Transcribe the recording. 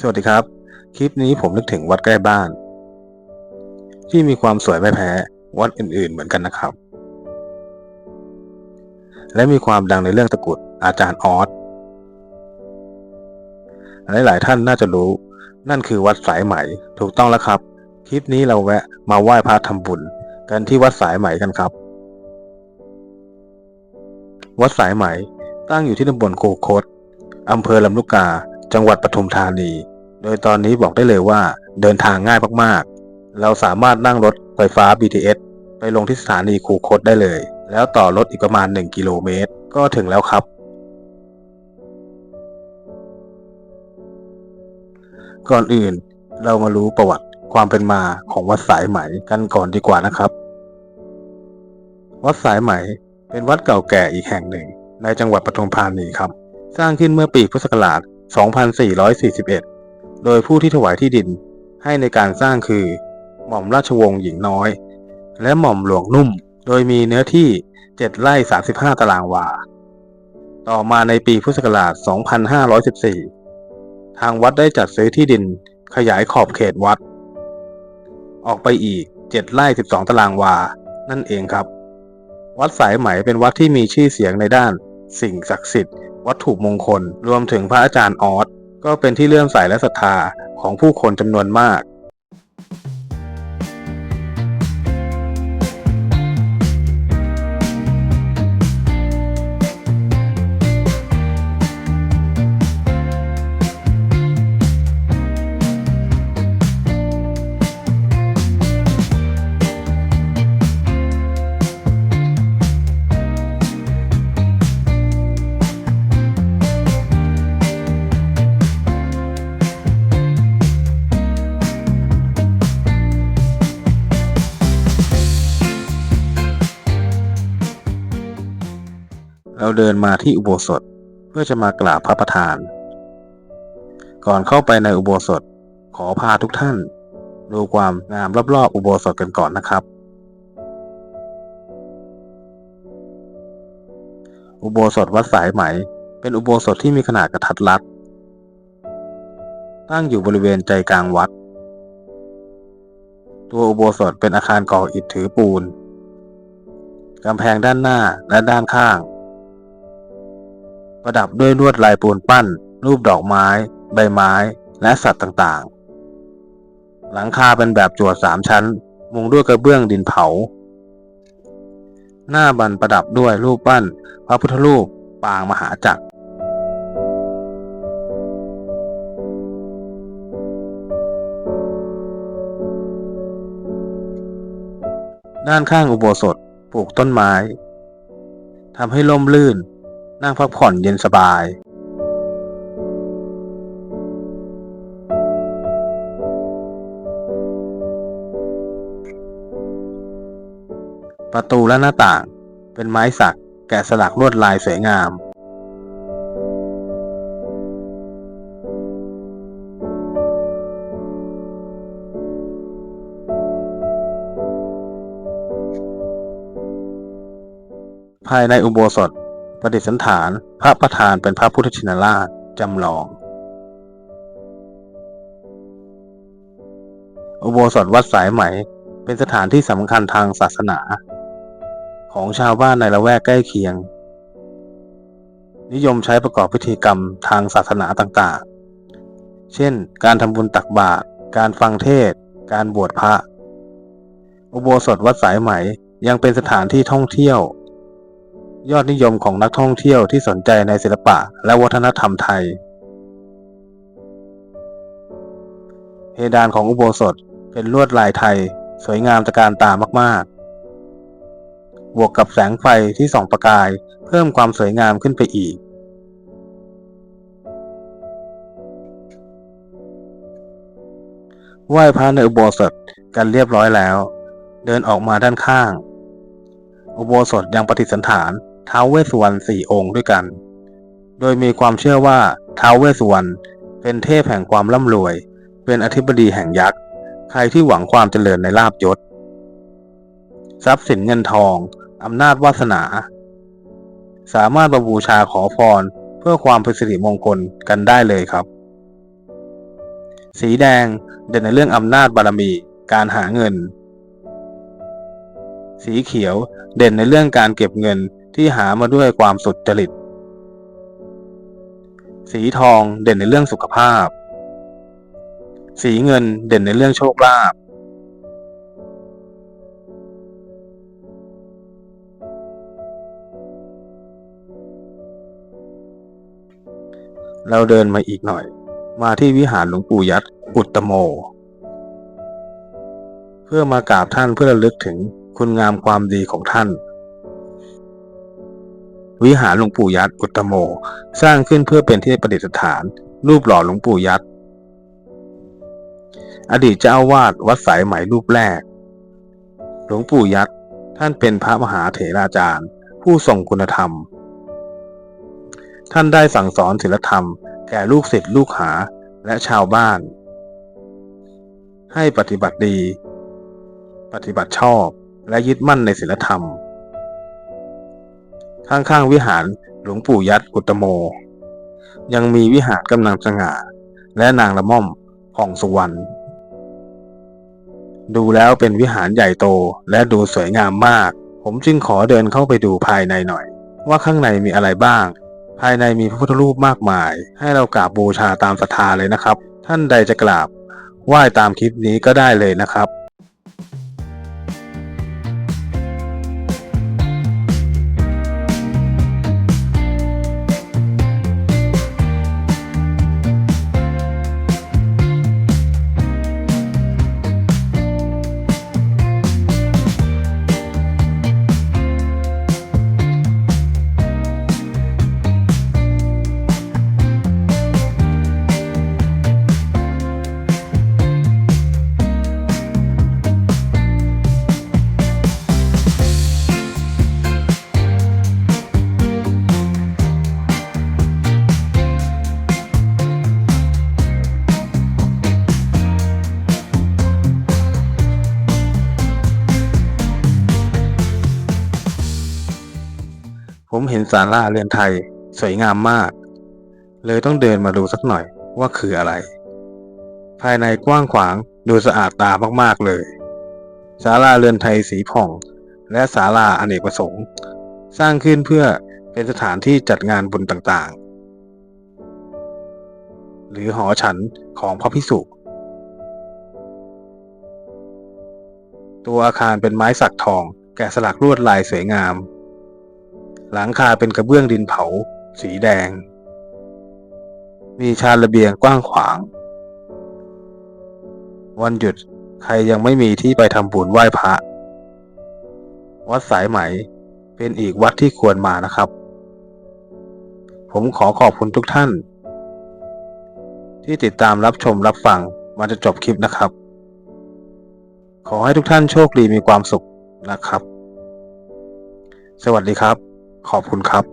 สวัสดีครับ คลิปนี้ผมนึกถึงวัดใกล้บ้าน ที่มีความสวยไม่แพ้วัดอื่นๆเหมือนกันนะครับ และมีความดังในเรื่องตะกรุดอาจารย์ออสหลายๆท่านน่าจะรู้ นั่นคือวัดสายไหมถูกต้องแล้วครับ คลิปนี้เราแวะมาไหว้พระทำบุญ กันที่วัดสายไหมกันครับ วัดสายไหมตั้งอยู่ที่ตำบลโคคตอำเภอลำลูกกา จังหวัดปทุมธานี โดยตอนนี้บอกได้เลยว่าเดินทางง่ายมากๆ เราสามารถนั่งรถไฟฟ้า BTS ไปลงที่สถานีคูคตได้เลย แล้วต่อรถอีกประมาณ 1 กิโลเมตร ก็ถึงแล้วครับ ก่อนอื่นเรามารู้ประวัติความเป็นมาของวัดสายไหมกันก่อนดีกว่านะครับ วัดสายไหมเป็นวัดเก่าแก่อีกแห่งหนึ่ง ในจังหวัดปทุมธานีครับ สร้างขึ้นเมื่อปีพุทธศักราช 2441 โดยผู้ที่ถวายที่ดินให้ในการสร้างคือ หม่อมราชวงศ์หญิงน้อย และหม่อมหลวงนุ่ม โดยมีเนื้อที่ 7 ไร่ 35 ตารางวา ต่อมาในปีพุทธศักราช 2514 ทางวัดได้จัดซื้อที่ดินขยายขอบเขตวัด ออกไปอีก 7 ไร่ 12 ตารางวา นั่นเองครับ วัดสายไหมเป็นวัดที่มีชื่อเสียงในด้าน สิ่งศักดิ์สิทธิ์ วัตถุมงคล รวมถึงพระอาจารย์ออสก็เป็นที่เลื่อมใสและศรัทธาของผู้คนจำนวนมาก เราเดินมาที่อุโบสถเพื่อจะมากราบพระประธาน ก่อนเข้าไปในอุโบสถ ขอพาทุกท่าน ดูความงามรอบๆอุโบสถกันก่อนนะครับ อุโบสถวัดสายไหม เป็นอุโบสถที่มีขนาดกระทัดรัดตั้งอยู่บริเวณใจกลางวัด ตัวอุโบสถเป็นอาคารก่ออิฐถือปูนกำแพงด้านหน้าและด้านข้าง ประดับด้วยลวดลายปูนปั้น รูปดอกไม้ ใบไม้ และสัตว์ต่างๆ หลังคาเป็นแบบจั่วสามชั้น มุงด้วยกระเบื้องดินเผา หน้าบันประดับด้วยรูปปั้น พระพุทธรูปปางมหาจักรด้านข้างอุโบสถปลูกต้นไม้ทำให้ล่มลื่น นั่งพักผ่อนเย็นสบายประตูและหน้าต่างเป็นไม้สักแกะสลักลวดลายสวยงาม ภายในอุโบสถ ประดิษฐาน พระประธานเป็นพระพุทธชินราชจำลอง อุโบสถวัดสายไหมเป็นสถานที่สำคัญทางศาสนา ของชาวบ้านในละแวกใกล้เคียง นิยมใช้ประกอบพิธีกรรมทางศาสนาต่างๆ เช่น การทำบุญตักบาตรการฟังเทศ การบวชพระ อุโบสถวัดสายไหมยังเป็นสถานที่ท่องเที่ยว ยอดนิยมของนักท่องเที่ยวที่สนใจในศิลปะและวัฒนธรรมไทย เพดานของอุโบสถเป็นลวดลายไทย สวยงามตะการตามากๆ บวกกับแสงไฟที่ส่องประกาย เพิ่มความสวยงามขึ้นไปอีก ไหว้พระในอุโบสถกันเรียบร้อยแล้ว เดินออกมาด้านข้างอุโบสถยังปฏิสันฐาน ท้าวเวสสุวรรณสี่องค์ด้วยกัน โดยมีความเชื่อว่าท้าวเวสสุวรรณเป็นเทพแห่งความร่ำรวย เป็นอธิบดีแห่งยักษ์ ใครที่หวังความเจริญในลาบยศ ทรัพย์สินเงินทอง อำนาจวาสนา สามารถมาบูชาขอพรเพื่อความเป็นสิริมงคลกันได้เลยครับ สีแดงเด่นในเรื่องอำนาจบารมี การหาเงิน สีเขียวเด่นในเรื่องการเก็บเงิน ที่หามาด้วยความสุจริต สีทองเด่นในเรื่องสุขภาพ สีเงินเด่นในเรื่องโชคลาภเราเดินมาอีกหน่อย มาที่วิหารหลวงปู่ยัดอุตตโม เพื่อมากราบท่านเพื่อระลึกถึงคุณงามความดีของท่าน วิหารหลวงปู่ยัดอุตตโม สร้างขึ้นเพื่อเป็นที่ประดิษฐาน รูปหล่อหลวงปู่ยัดอดีตเจ้าวาสวัดสายไหมรูปแรก หลวงปู่ยัดท่านเป็นพระมหาเถราจารย์ ผู้ทรงคุณธรรม ท่านได้สั่งสอนศีลธรรม แก่ลูกศิษย์ลูกหาและชาวบ้าน ให้ปฏิบัติดี ปฏิบัติชอบและยึดมั่นในศีลธรรม ข้างๆวิหารหลวงปู่ยัดอุตโม ยังมีวิหารกำลังสง่า และนางละม่อมผ่องสุวรรณดูแล้วเป็นวิหารใหญ่โตและดูสวยงามมาก ผมจึงขอเดินเข้าไปดูภายในหน่อย ว่าข้างในมีอะไรบ้าง ภายในมีพระพุทธรูปมากมาย ให้เรากราบบูชาตามศรัทธาเลยนะครับ ท่านใดจะกราบไหว้ตามคลิปนี้ก็ได้เลยนะครับ ผมเห็นศาลาเรือนไทย สวยงามมาก เลยต้องเดินมาดูสักหน่อยว่าคืออะไร ภายในกว้างขวางดูสะอาดตามากๆเลยศาลาเรือนไทยสีผ่อง และศาลาอเนกประสงค์ สร้างขึ้นเพื่อเป็นสถานที่จัดงานบุญต่างๆ หรือหอฉันของพระพิสุตัวอาคารเป็นไม้สักทองแกะสลักลวดลายสวยงาม หลังคาเป็นกระเบื้องดินเผา สีแดง มีชานระเบียงกว้างขวาง วันหยุดใครยังไม่มีที่ไปทำบุญไหว้พระ วัดสายไหมเป็นอีกวัดที่ควรมานะครับ ผมขอขอบคุณทุกท่าน ที่ติดตามรับชมรับฟังมาจนจบคลิปนะครับ ขอให้ทุกท่านโชคดีมีความสุขนะครับ สวัสดีครับ ขอบคุณครับ